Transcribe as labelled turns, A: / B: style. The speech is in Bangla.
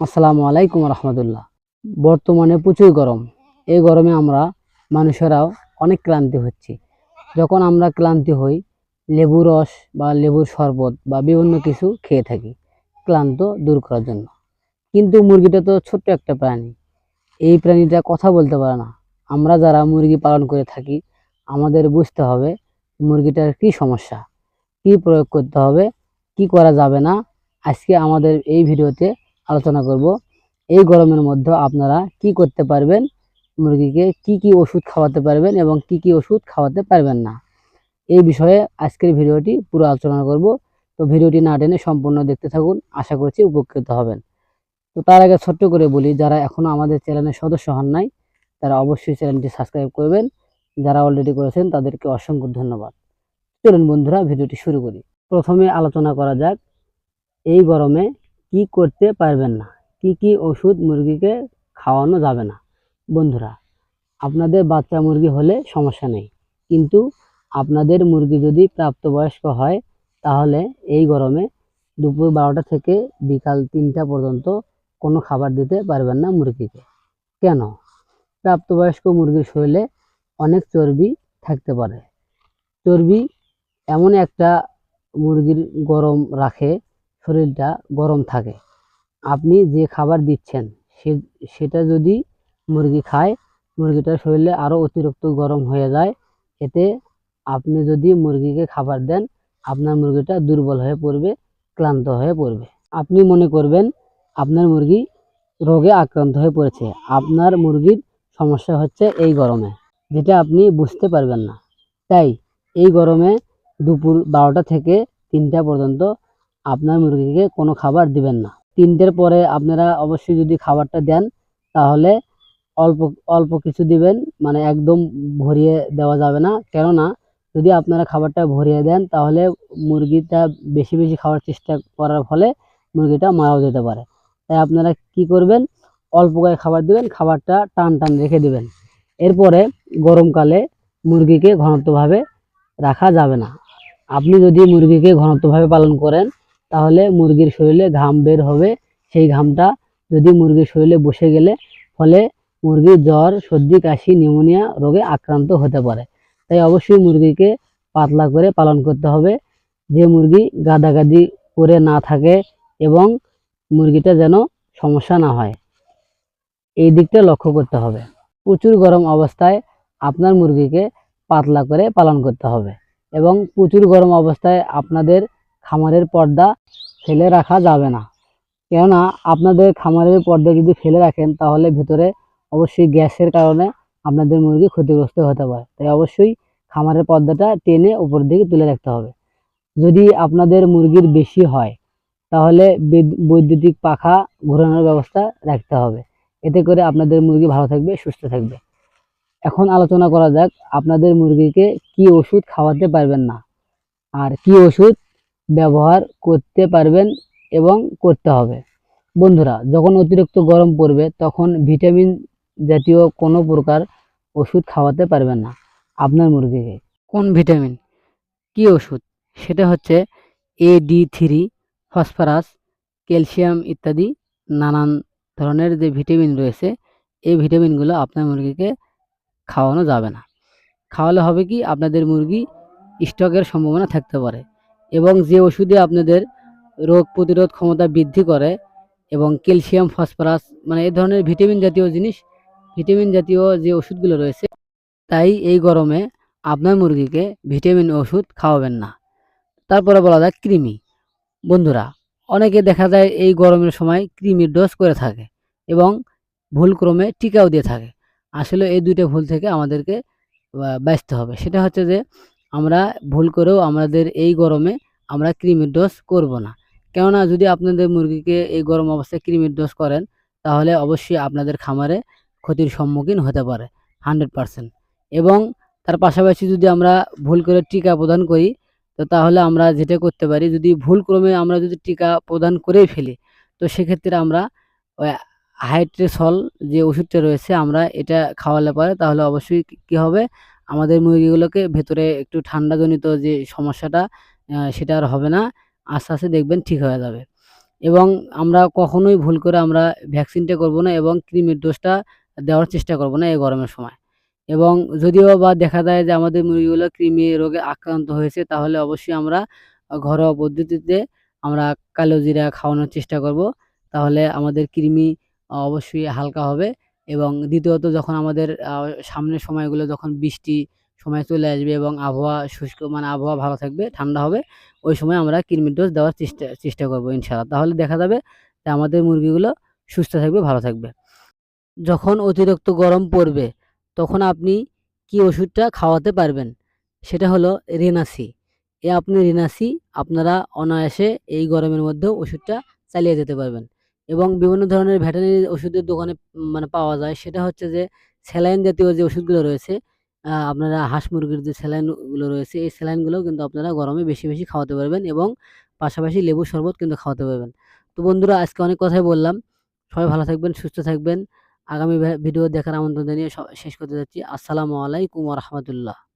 A: আসসালামু আলাইকুম রহমতুল্লাহ। বর্তমানে প্রচুর গরম। এই গরমে আমরা মানুষেরাও অনেক ক্লান্তি হচ্ছি। যখন আমরা ক্লান্তি হই লেবু রস বা লেবুর শরবত বা বিভিন্ন কিছু খেয়ে থাকি, ক্লান্ত দূর করার জন্য। কিন্তু মুরগিটা তো ছোট্ট একটা প্রাণী। এই প্রাণীটা কথা বলতে পারে না। আমরা যারা মুরগি পালন করে থাকি, আমাদের বুঝতে হবে মুরগিটার কি সমস্যা, কি প্রয়োগ করতে হবে, কি করা যাবে না। আজকে আমাদের এই ভিডিওতে আলোচনা করব। এই গরমের মধ্যে আপনারা কি করতে পারবেন? মুরগিকে কি কি ওষুধ খাওয়াতে পারবেন এবং কি কি ওষুধ খাওয়াতে পারবেন না? এই বিষয়ে আজকের ভিডিওটি পুরো আলোচনা করব। তো ভিডিওটি না টেনে সম্পূর্ণ দেখতে থাকুন। আশা করছি উপকৃত হবেন। তো তার আগে ছোট্ট করে বলি, যারা এখনও আমাদের চ্যানেলের সদস্য হন নাই, তারা অবশ্যই চ্যানেলটি সাবস্ক্রাইব করবেন। যারা অলরেডি করেছেন, তাদেরকে অসংখ্য ধন্যবাদ। চলুন বন্ধুরা, ভিডিওটি শুরু করি। প্রথমে আলোচনা করা যাক, এই গরমে কি করতে পারবেন না? কি কি ওষুধ মুরগিকে খাওয়ানো যাবে না? বন্ধুরা, আপনাদের বাচ্চা মুরগি হলে সমস্যা নেই। কিন্তু আপনাদের মুরগি যদি প্রাপ্তবয়স্ক হয়, তাহলে এই গরমে দুপুর বারোটা থেকে বিকাল তিনটা পর্যন্ত কোনো খাবার দিতে পারবেন না মুরগিকে। কেন? প্রাপ্তবয়স্ক মুরগির শরীরে অনেক চর্বি থাকতে পারে। চর্বি এমন একটা মুরগির গরম রাখে শরীরটা গরম থাকে। আপনি যে খাবার দিচ্ছেন, সে, সেটা যদি মুরগি খায়, মুরগিটার শরীরে আরও অতিরিক্ত গরম হয়ে যায়। এতে আপনি যদি মুরগিকে খাবার দেন, আপনার মুরগিটা দুর্বল হয়ে পড়বে, ক্লান্ত হয়ে পড়বে। আপনি মনে করবেন, আপনার মুরগি রোগে আক্রান্ত হয়ে পড়েছে। আপনার মুরগির সমস্যা হচ্ছে এই গরমে, যেটা আপনি বুঝতে পারবেন না। তাই এই গরমে দুপুর বারোটা থেকে তিনটা পর্যন্ত আপনার মুরগিকে কোনো খাবার দিবেন না। তিনটের পরে আপনারা অবশ্যই যদি খাবারটা দেন, তাহলে অল্প অল্প কিছু দিবেন মানে একদম ভরিয়ে দেওয়া যাবে না। কেননা, যদি আপনারা খাবারটা ভরিয়ে দেন, তাহলে মুরগিটা বেশি বেশি খাওয়ার চেষ্টা করার ফলে মুরগিটা মারাও যেতে পারে। তাই আপনারা কি করবেন? অল্প করে খাবার দিবেন, খাবারটা টান টান রেখে দিবেন। এরপরে গরমকালে মুরগিকে ঘনত্বভাবে রাখা যাবে না। আপনি যদি মুরগিকে ঘনত্বভাবে পালন করেন তাহলে মুরগির শরীরে ঘাম বের হবে। সেই ঘামটা যদি মুরগির শরীরে বসে গেলে, ফলে মুরগির জ্বর, সর্দি, কাশি, নিউমোনিয়া রোগে আক্রান্ত হতে পারে। তাই অবশ্যই মুরগিকে পাতলা করে পালন করতে হবে। যে মুরগি গাদাগাদি করে না থাকে এবং মুরগিটা যেন সমস্যা না হয়, এই দিকটা লক্ষ্য করতে হবে। প্রচুর গরম অবস্থায় আপনার মুরগিকে পাতলা করে পালন করতে হবে এবং প্রচুর গরম অবস্থায় আপনাদের খামারের পর্দা ফেলে রাখা যাবে না। কেননা, আপনাদের খামারের পর্দা যদি ফেলে রাখেন, তাহলে ভেতরে অবশ্যই গ্যাসের কারণে আপনাদের মুরগি ক্ষতিগ্রস্ত হতে পারে। তাই অবশ্যই খামারের পর্দাটা টেনে উপর দিকে তুলে রাখতে হবে। যদি আপনাদের মুরগির বেশি হয়, তাহলে বৈদ্যুতিক পাখা ঘোরানোর ব্যবস্থা রাখতে হবে। এতে করে আপনাদের মুরগি ভালো থাকবে, সুস্থ থাকবে। এখন আলোচনা করা যাক, আপনাদের মুরগিকে কি ওষুধ খাওয়াতে পারবেন না? আর কি ওষুধ ব্যবহার করতে পারবেন এবং করতে হবে। বন্ধুরা, যখন অতিরিক্ত গরম পড়বে, তখন ভিটামিন জাতীয় কোনো প্রকার ওষুধ খাওয়াতে পারবেন না আপনার মুরগিকে। কোন ভিটামিন? কি ওষুধ? সেটা হচ্ছে A D three phosphorus, calcium ইত্যাদি নানান ধরনের যে ভিটামিন রয়েছে, এই ভিটামিনগুলো আপনার মুরগিকে খাওয়ানো যাবে না। খাওয়ালে হবে কি? আপনাদের মুরগি স্টকের সম্ভাবনা থাকতে পারে। এবং যে ওষুধে আপনাদের রোগ প্রতিরোধ ক্ষমতা বৃদ্ধি করে এবং ক্যালসিয়াম, ফসফরাস মানে এই ধরনের ভিটামিন জাতীয় জিনিস, ভিটামিন জাতীয় যে ওষুধগুলো রয়েছে, তাই এই গরমে আপনার মুরগিকে ভিটামিন ওষুধ খাওয়াবেন না। তারপরে বলা যায় কৃমি। বন্ধুরা, অনেকে দেখা যায় এই গরমের সময় কৃমির ডোজ করে থাকে এবং ভুলক্রমে টিকাও দিয়ে থাকে। আসলে এই দুইটা ভুল থেকে আমাদেরকে বাঁচতে হবে। সেটা হচ্ছে যে আমরা ভুল করেও আমাদের এই গরমে আমরা কৃমির ডোজ করব না। কেননা যদি আপনাদের মুরগিকে এই গরম অবস্থায় কৃমির ডোজ করেন, তাহলে অবশ্যই আপনাদের খামারে ক্ষতির সম্মুখীন হতে পারে, হান্ড্রেড পারসেন্ট। এবং তার পাশাপাশি যদি আমরা ভুল করে টিকা প্রদান করি, তো তাহলে আমরা যেটা করতে পারি, যদি ভুল ক্রমে আমরা যদি টিকা প্রদান করেই ফেলি, তো সেক্ষেত্রে আমরা ওই হাইড্রেসল যে ওষুধটা রয়েছে, আমরা এটা খাওয়ালে পারে তাহলে অবশ্যই কি হবে আমাদের মুরগিগুলোকে ভেতরে একটু ঠান্ডাজনিত যে সমস্যাটা সেটা আর হবে না। আস্তে আস্তে দেখবেন ঠিক হয়ে যাবে। এবং আমরা কখনোই ভুল করে আমরা ভ্যাকসিনটা করব না এবং কৃমির ডোজটা দেওয়ার চেষ্টা করব না এই গরমের সময়। এবং যদিও বা দেখা যায় যে আমাদের মুরগিগুলো কৃমি রোগে আক্রান্ত হয়েছে, তাহলে অবশ্যই আমরা ঘরোয়া পদ্ধতিতে আমরা কালো জিরা খাওয়ানোর চেষ্টা করব। তাহলে আমাদের কৃমি অবশ্যই হালকা হবে। এবং দ্বিতীয়ত যখন আমাদের সামনের সময়গুলো যখন বৃষ্টি সময় চলে আসবে এবং আবহাওয়া শুষ্ক মানে আবহাওয়া ভালো থাকবে, ঠান্ডা হবে, ওই সময় আমরা কৃমির ডোজ দেওয়ার চেষ্টা চেষ্টা করব ইনশাআল্লাহ। তাহলে দেখা যাবে যে আমাদের মুরগিগুলো সুস্থ থাকবে, ভালো থাকবে। যখন অতিরিক্ত গরম পড়বে, তখন আপনি কি ওষুধটা খাওয়াতে পারবেন? সেটা হলো রেনাসি। এ আপনি রেনাসি, আপনারা অনায়াসে এই গরমের মধ্যেও ওষুধটা চালিয়ে যেতে পারবেন। এবং বিভিন্ন ধরনের ভেটেরিনারি ওষুধের দোকানে মানে পাওয়া যায়। সেটা হচ্ছে যে, স্যালাইন জাতীয় যে ওষুধগুলো রয়েছে আপনারা হাঁস মুরগির যে স্যালাইনগুলো রয়েছে, এই স্যালাইনগুলোও কিন্তু আপনারা গরমে বেশি বেশি খাওয়াতে পারবেন এবং পাশাপাশি লেবুর শরবত কিন্তু খাওয়াতে পারবেন। তো বন্ধুরা, আজকে অনেক কথাই বললাম। সবাই ভালো থাকবেন, সুস্থ থাকবেন। আগামী ভিডিও দেখার আমন্ত্রণ জানিয়ে শেষ করতে যাচ্ছি। আসসালামু আলাইকুম রহমতুল্লাহ।